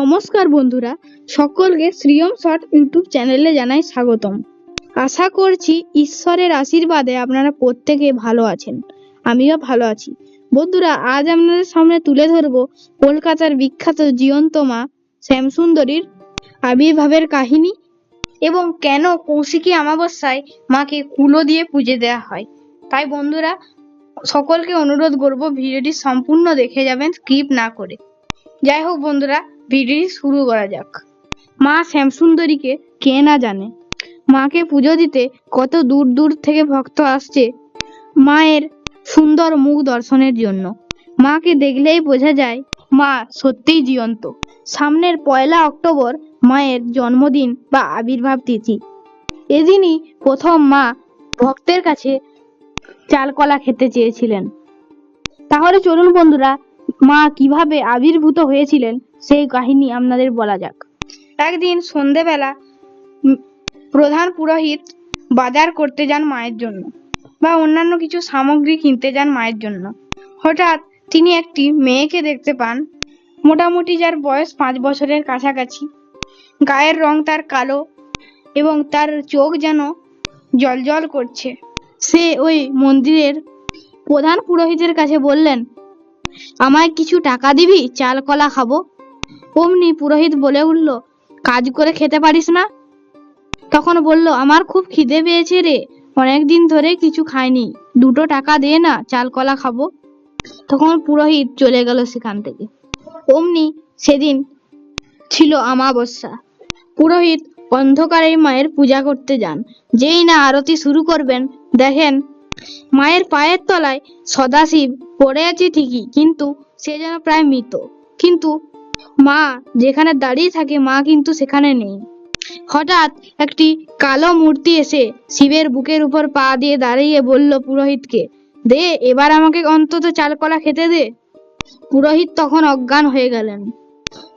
নমস্কার বন্ধুরা, সকলকে শ্রিয়ম শর্ট ইউটিউব চ্যানেলে জানাই স্বাগতম। আশা করছি ঈশ্বরের আশীর্বাদে আপনারা প্রত্যেকে ভালো আছেন, আমিও ভালো আছি। বন্ধুরা, আজ আপনাদের সামনে তুলে ধরব কলকাতার বিখ্যাত জীবন্ত মা শ্যামসুন্দরীর আবির্ভাবের কাহিনী এবং কেন কৌশিকী অমাবস্যায় মাকে কুলো দিয়ে পুজো দেওয়া হয়। তাই বন্ধুরা, সকলকে অনুরোধ করব ভিডিওটি সম্পূর্ণ দেখে যাবেন, স্কিপ না করে। যাই হোক বন্ধুরা ভিডিওটি শুরু করা যাক। মা শ্যামসুন্দরীকে কে না জানে। মাকে পুজো দিতে কত দূর দূর থেকে ভক্ত আসছে মায়ের সুন্দর মুখ দর্শনের জন্য। মাকে দেখলেই বোঝা যায়, মা সত্যিই জীবন্ত। সামনের পয়লা অক্টোবর মায়ের জন্মদিন বা আবির্ভাব তিথি। এদিনই প্রথম মা ভক্তের কাছে চালকলা খেতে চেয়েছিলেন। তাহলে চলুন বন্ধুরা মা, কীভাবে আবির্ভূত হয়েছিলেন? সেই কাহিনী আপনাদের বলা যাক। একদিন সন্ধেবেলা প্রধান পুরোহিত বাজার করতে যান মায়ের জন্য বা অন্যান্য কিছু সামগ্রী কিনতে যান মায়ের জন্য। হঠাৎ তিনি একটি মেয়েকে দেখতে পান। মোটামুটি যার বয়স পাঁচ বছরের কাছাকাছি। গায়ের রং তার কালো এবং তার চোখ যেন জলজল করছে। সে ওই মন্দিরের প্রধান পুরোহিতের কাছে বললেন আমায় কিছু টাকা দিবি? চাল, কলা খাব। অমনি পুরোহিত বলে উঠল, কাজ করে খেতে পারিস না? তখন বলল, আমার খুব খিদে পেয়েছে রে। অনেকদিন ধরে কিছু খাইনি। দুটো টাকা দে না, চাল, কলা খাব। তখন পুরোহিত চলে গেল সেখান থেকে। অমনি সেদিন ছিল আমাবস্যা পুরোহিত অন্ধকারে মায়ের পূজা করতে যান। যেই না আরতি শুরু করবেন, দেখেন মায়ের পায়ের তলায় সদাশিব পড়ে আছে ঠিকই, কিন্তু সে যেন প্রায় মৃত। কিন্তু মা যেখানে দাঁড়িয়ে থাকে, মা কিন্তু সেখানে নেই। হঠাৎ একটি কালো মূর্তি এসে শিবের বুকের উপর পা দিয়ে দাঁড়িয়ে বলল পুরোহিতকে, দে, এবার আমাকে অন্তত চালকলা খেতে দে। পুরোহিত তখন অজ্ঞান হয়ে গেলেন।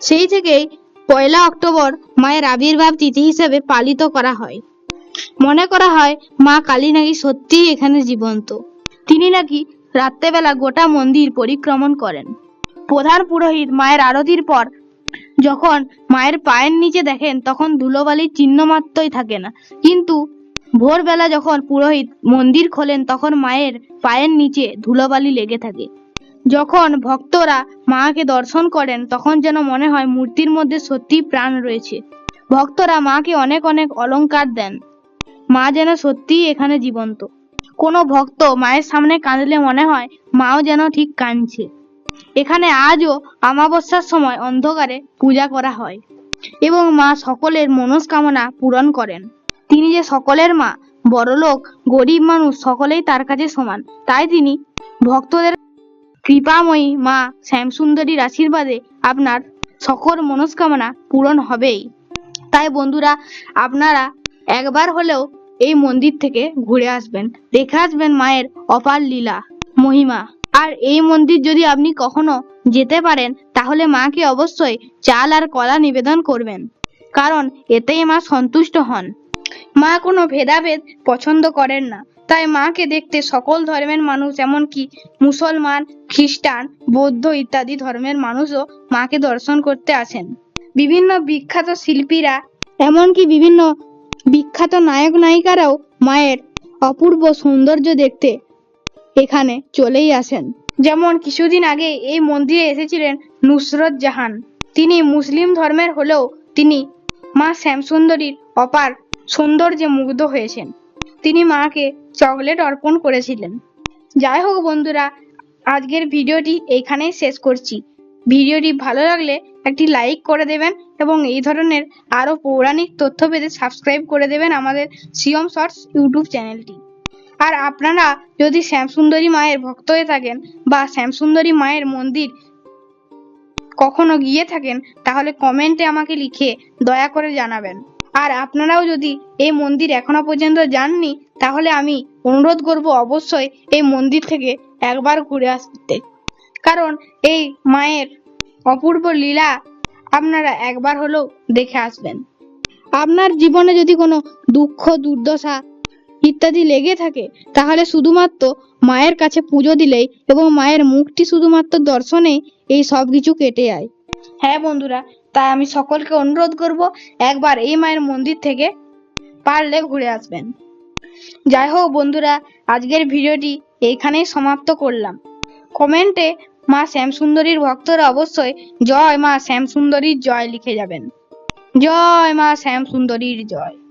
সেই থেকেই পয়লা অক্টোবর মায়ের আবির্ভাব তিথি হিসেবে পালিত করা হয়। মনে করা হয় মা কালী নাকি সত্যিই এখানে জীবন্ত। তিনি নাকি রাত্রেবেলা গোটা মন্দির পরিক্রমণ করেন। প্রধান পুরোহিত মায়ের আরতির পর যখন মায়ের পায়ের নিচে দেখেন, তখন ধুলোবালির চিহ্ন মাত্রই থাকে না। কিন্তু ভোরবেলা যখন পুরোহিত মন্দির খোলেন, তখন মায়ের পায়ের নিচে ধুলোবালি লেগে থাকে। যখন ভক্তরা মাকে দর্শন করেন, তখন যেন মনে হয় মূর্তির মধ্যে সত্যি প্রাণ রয়েছে। ভক্তরা মাকে অনেক অনেক অলংকার দেন। মা যেন সত্যিই এখানে জীবন্ত। কোনো ভক্ত মায়ের সামনে কাঁদলে মনে হয় মাও যেন ঠিক কাঁদছে। এখানে আজও অমাবস্যার সময় অন্ধকারে পূজা করা হয় এবং মা সকলের মনস্কামনা পূরণ করেন। তিনি যে সকলের মা, বড়লোক, গরিব মানুষ সকলেই তার কাছে সমান, তাই তিনি ভক্তদের কৃপাময়ী মা শ্যামসুন্দরীর আশীর্বাদে আপনার সকল মনস্কামনা পূরণ হবেই। তাই বন্ধুরা, আপনারা একবার হলেও এই মন্দির থেকে ঘুরে আসবেন। দেখে আসবেন মায়ের অপার লীলা, মহিমা। আর এই মন্দির যদি আপনি কখনো যেতে পারেন, তাহলে মাকে অবশ্যই চাল আর কলা নিবেদন করবেন। কারণ এতেই মা সন্তুষ্ট হন। মা কোনো ভেদাভেদ পছন্দ করেন না। তাই মাকে দেখতে সকল ধর্মের মানুষ, এমনকি মুসলমান, খ্রিস্টান, বৌদ্ধ ইত্যাদি ধর্মের মানুষও মাকে দর্শন করতে আসেন। বিভিন্ন বিখ্যাত শিল্পীরা, এমনকি বিভিন্ন বিখ্যাত নায়ক নায়িকারাও মায়ের অপূর্ব সৌন্দর্য দেখতে এখানে চলেই আসেন। যেমন কিছুদিন আগে এই মন্দিরে এসেছিলেন নুসরত জাহান। তিনি মুসলিম ধর্মের হলেও তিনি মা শ্যামসুন্দরীর অপার সৌন্দর্যে মুগ্ধ হয়েছেন। তিনি মাকে চকলেট অর্পণ করেছিলেন। যাই হোক বন্ধুরা, আজকের ভিডিওটি এইখানেই শেষ করছি। ভিডিওটি ভালো লাগলে একটি লাইক করে দেবেন এবং এই ধরনের আরও পৌরাণিক তথ্য পেতে সাবস্ক্রাইব করে দেবেন আমাদের সিয়ম শর্টস ইউটিউব চ্যানেলটি। আর আপনারা যদি শ্যামসুন্দরী মায়ের ভক্ত হয়ে থাকেন বা শ্যামসুন্দরী মায়ের মন্দির কখনো গিয়ে থাকেন, তাহলে কমেন্টে আমাকে লিখে দয়া করে জানাবেন। আর আপনারাও যদি এই মন্দির এখনও পর্যন্ত যাননি, তাহলে আমি অনুরোধ করব অবশ্যই এই মন্দির থেকে একবার ঘুরে আসতে। কারণ এই মায়ের অপূর্ব লীলা আপনারা একবার হলেও দেখে আসবেন। আপনার জীবনে যদি কোনো দুঃখ, দুর্দশা ইত্যাদি লেগে থাকে, তাহলে শুধুমাত্র মায়ের কাছে পুজো দিলেই এবং মায়ের মুখটি শুধুমাত্র দর্শনেই এই সব কিছু কেটে যায়। হ্যাঁ বন্ধুরা, তাই আমি সকলকে অনুরোধ করব, একবার এই মায়ের মন্দির থেকে পারলে ঘুরে আসবেন। যাই হোক বন্ধুরা, আজকের ভিডিওটি এইখানেই সমাপ্ত করলাম। কমেন্টে মা শ্যামসুন্দরীর ভক্তরা অবশ্যই জয় মা শ্যামসুন্দরীর জয় লিখে যাবেন। জয় মা শ্যামসুন্দরীর জয়।